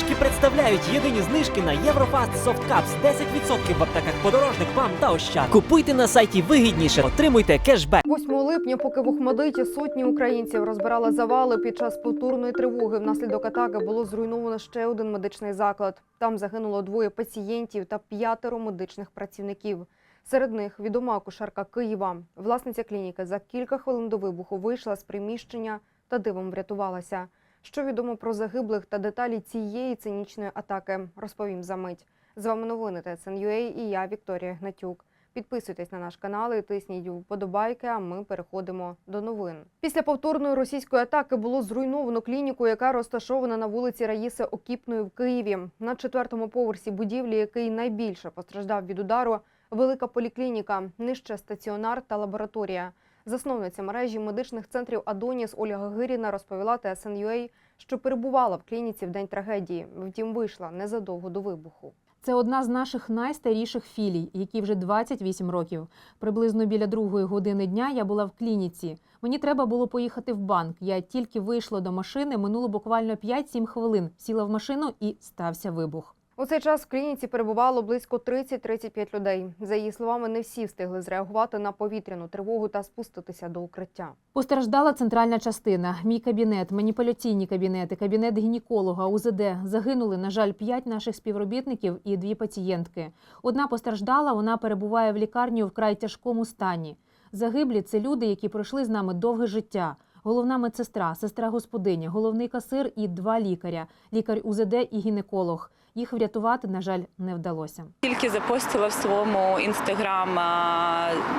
Знижки представляють єдині знижки на Єврофаст Cups 10% в аптеках подорожник вам та ощад. Купуйте на сайті вигідніше, отримуйте кешбек. 8 липня, поки в Ухмадиті сотні українців розбирали завали під час повторної тривоги, внаслідок атаки було зруйновано ще один медичний заклад. Там загинуло двоє пацієнтів та п'ятеро медичних працівників. Серед них відома акушерка Києва. Власниця клініки за кілька хвилин до вибуху вийшла з приміщення та дивом врятувалася. Що відомо про загиблих та деталі цієї цинічної атаки, розповім за мить. З вами новини ТСНЮА і я, Вікторія Гнатюк. Підписуйтесь на наш канал і тисніть вподобайки, а ми переходимо до новин. Після повторної російської атаки було зруйновано клініку, яка розташована на вулиці Раїси Окіпної в Києві. На четвертому поверсі будівлі, який найбільше постраждав від удару, велика поліклініка, нижче стаціонар та лабораторія. Засновниця мережі медичних центрів Адоніс Ольга Гиріна розповіла ТСНЮА, що перебувала в клініці в день трагедії. Втім, вийшла незадовго до вибуху. Це одна з наших найстаріших філій, якій вже 28 років. Приблизно біля другої години дня я була в клініці. Мені треба було поїхати в банк. Я тільки вийшла до машини, минуло буквально 5-7 хвилин. Сіла в машину і стався вибух. У цей час в клініці перебувало близько 30-35 людей. За її словами, не всі встигли зреагувати на повітряну тривогу та спуститися до укриття. Постраждала центральна частина, мій кабінет, маніпуляційні кабінети, кабінет гінеколога, УЗД. Загинули, на жаль, п'ять наших співробітників і дві пацієнтки. Одна постраждала, вона перебуває в лікарні у вкрай тяжкому стані. Загиблі це люди, які пройшли з нами довге життя. Головна медсестра, сестра господиня, головний касир і два лікаря лікар УЗД і гінеколог. Їх врятувати, на жаль, не вдалося. Тільки запостила в своєму інстаграм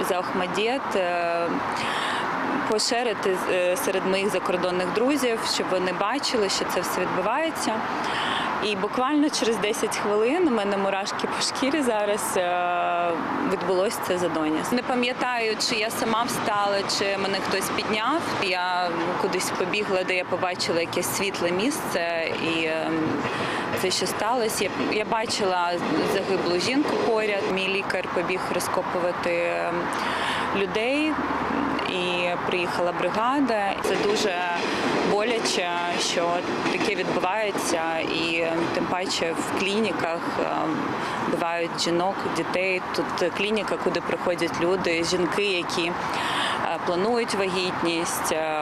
за Охмадєт е, поширити е, серед моїх закордонних друзів, щоб вони бачили, що це все відбувається. І буквально через 10 хвилин у мене мурашки по шкірі зараз е, відбулося це за Доніс. Не пам'ятаю, чи я сама встала, чи мене хтось підняв. Я кудись побігла, де я побачила якесь світле місце, і е, це що сталося. Я, бачила загиблу жінку поряд. Мій лікар побіг розкопувати е, людей. І приїхала бригада. Це дуже боляче, що таке відбувається, і тим паче в клініках е, бувають жінок, дітей. Тут клініка, куди приходять люди, жінки, які е, планують вагітність, е,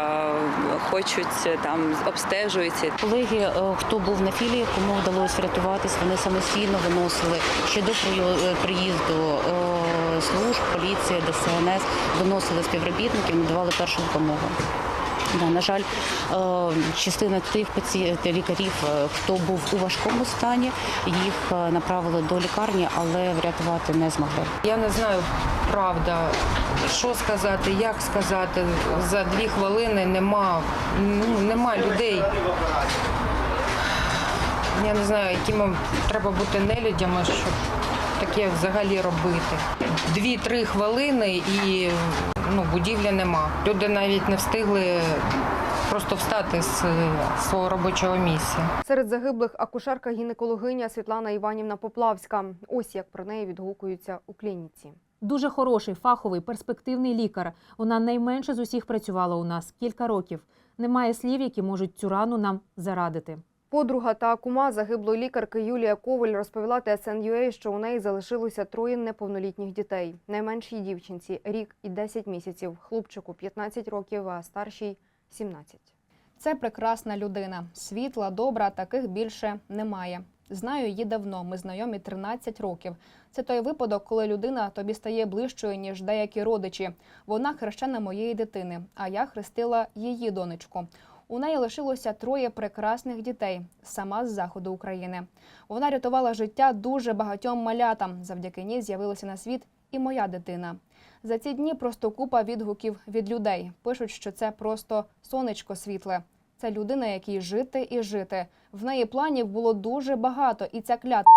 хочуть е, там обстежуються. Колеги, е, хто був на філії, кому вдалося врятуватись, вони самостійно виносили ще до е, приїзду служб, поліції, ДСНС, виносили співробітників, надавали першу допомогу. Да, на жаль, е, частина тих пацієнтів, лікарів, е, хто був у важкому стані, їх е, направили до лікарні, але врятувати не змогли. Я не знаю, правда, що сказати, як сказати. За дві хвилини нема, ну, нема людей. Я не знаю, якими треба бути нелюдями, щоб таке взагалі робити. Дві-три хвилини і ну, будівлі нема. Люди навіть не встигли просто встати з е, свого робочого місця. Серед загиблих акушерка-гінекологиня Світлана Іванівна Поплавська. Ось як про неї відгукуються у клініці. Дуже хороший, фаховий, перспективний лікар. Вона найменше з усіх працювала у нас кілька років. Немає слів, які можуть цю рану нам зарадити. Подруга та кума загиблої лікарки Юлія Коваль розповіла ТСНЮА, що у неї залишилося троє неповнолітніх дітей. Найменшій дівчинці рік і 10 місяців, хлопчику 15 років, а старшій 17. Це прекрасна людина, світла, добра, таких більше немає. Знаю її давно. Ми знайомі 13 років. Це той випадок, коли людина тобі стає ближчою, ніж деякі родичі. Вона хрещена моєї дитини, а я хрестила її донечку. У неї лишилося троє прекрасних дітей, сама з заходу України. Вона рятувала життя дуже багатьом малятам. Завдяки ній з'явилася на світ і моя дитина. За ці дні просто купа відгуків від людей. Пишуть, що це просто сонечко світле. Це людина, якій жити і жити. В неї планів було дуже багато, і ця клята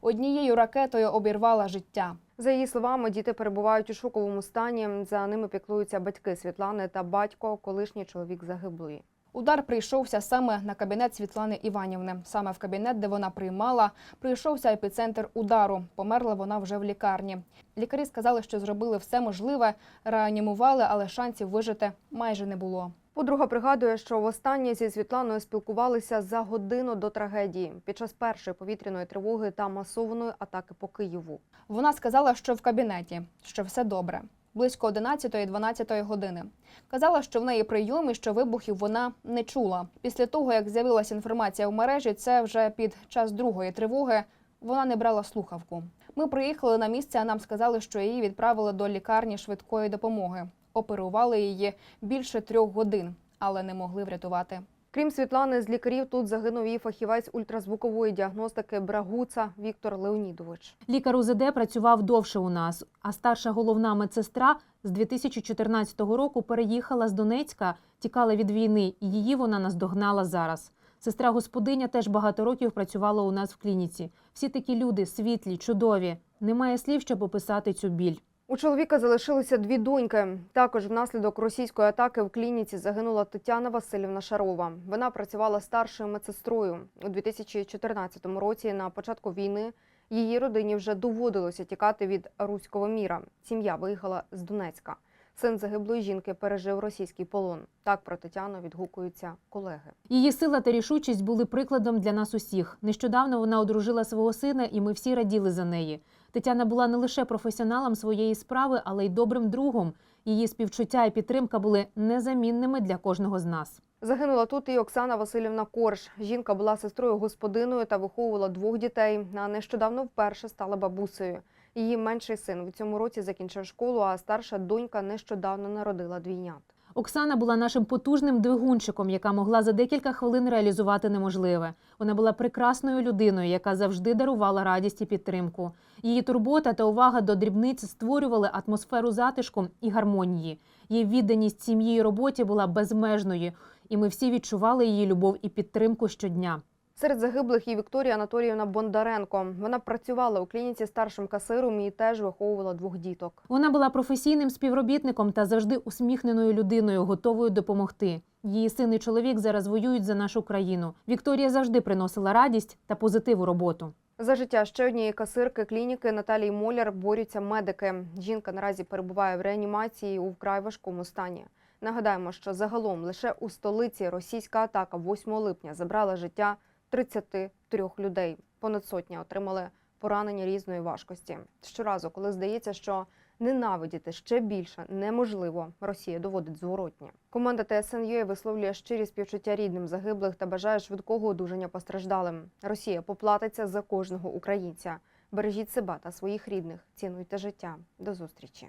однією ракетою обірвала життя. За її словами, діти перебувають у шоковому стані. За ними піклуються батьки Світлани та батько, колишній чоловік загиблої. Удар прийшовся саме на кабінет Світлани Іванівни. Саме в кабінет, де вона приймала, прийшовся епіцентр удару. Померла вона вже в лікарні. Лікарі сказали, що зробили все можливе, реанімували, але шансів вижити майже не було. Подруга пригадує, що востаннє зі Світланою спілкувалися за годину до трагедії під час першої повітряної тривоги та масованої атаки по Києву. Вона сказала, що в кабінеті, що все добре. Близько 11-12 години. Казала, що в неї прийом і що вибухів вона не чула. Після того, як з'явилася інформація в мережі, це вже під час другої тривоги. Вона не брала слухавку. Ми приїхали на місце, а нам сказали, що її відправили до лікарні швидкої допомоги. Оперували її більше трьох годин, але не могли врятувати. Крім Світлани, з лікарів тут загинув і фахівець ультразвукової діагностики Брагуца Віктор Леонідович. Лікар УЗД працював довше у нас, а старша головна медсестра з 2014 року переїхала з Донецька, тікала від війни, і її вона наздогнала зараз. Сестра господиня теж багато років працювала у нас в клініці. Всі такі люди світлі, чудові. Немає слів, щоб описати цю біль. У чоловіка залишилися дві доньки. Також внаслідок російської атаки в клініці загинула Тетяна Васильівна Шарова. Вона працювала старшою медсестрою у 2014 році. На початку війни її родині вже доводилося тікати від руського міра. Сім'я виїхала з Донецька. Син загиблої жінки пережив російський полон. Так про Тетяну відгукуються колеги. Її сила та рішучість були прикладом для нас усіх. Нещодавно вона одружила свого сина, і ми всі раділи за неї. Тетяна була не лише професіоналом своєї справи, але й добрим другом. Її співчуття і підтримка були незамінними для кожного з нас. Загинула тут і Оксана Васильівна Корж. Жінка була сестрою господиною та виховувала двох дітей. А нещодавно вперше стала бабусею. Її менший син в цьому році закінчив школу, а старша донька нещодавно народила двійнят. Оксана була нашим потужним двигунчиком, яка могла за декілька хвилин реалізувати неможливе. Вона була прекрасною людиною, яка завжди дарувала радість і підтримку. Її турбота та увага до дрібниць створювали атмосферу затишку і гармонії. Її відданість сім'ї і роботі була безмежною, і ми всі відчували її любов і підтримку щодня. Серед загиблих і Вікторія Анатоліївна Бондаренко. Вона працювала у клініці старшим касиром і теж виховувала двох діток. Вона була професійним співробітником та завжди усміхненою людиною, готовою допомогти. Її син і чоловік зараз воюють за нашу країну. Вікторія завжди приносила радість та позитив у роботу. За життя ще однієї касирки клініки Наталії Моляр борються медики. Жінка наразі перебуває в реанімації у вкрай важкому стані. Нагадаємо, що загалом лише у столиці російська атака 8 липня забрала життя 33 людей. Понад сотня отримали поранення різної важкості. Щоразу, коли здається, що ненавидіти ще більше неможливо, Росія доводить зворотнє. Команда ТСНЮ висловлює щирі співчуття рідним загиблих та бажає швидкого одужання постраждалим. Росія поплатиться за кожного українця. Бережіть себе та своїх рідних, цінуйте життя. До зустрічі.